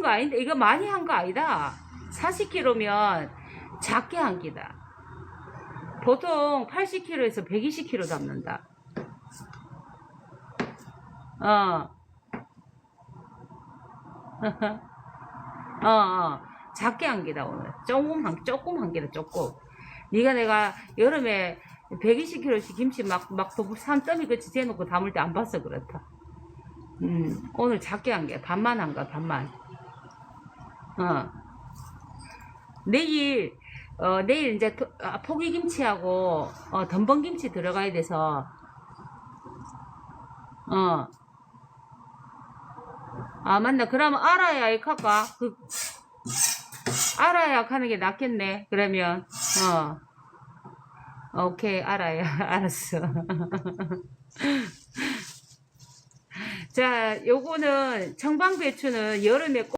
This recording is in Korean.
거 아닌데 이거 많이 한 거 아니다 40kg면 작게 한 기다 보통 80kg에서 120kg 잡는다 어. 어, 어. 작게 한 개다 오늘. 조금 한 조금 한 개다 조금. 네가 내가 여름에 120kg씩 김치 막 막 산더미 같이 재놓고 담을 때안 봐서 그렇다. 음, 오늘 작게 한게 반만 한 거야 반만. 어. 내일 어 내일 이제 토- 아, 포기김치하고 어 덤벙김치 들어가야 돼서 어. 아, 맞나. 그러면 알아야 할까? 그, 알아야 하는 게 낫겠네. 그러면, 어. 오케이, 알아요. 알았어. 자, 요거는 청방배추는 여름에 꼭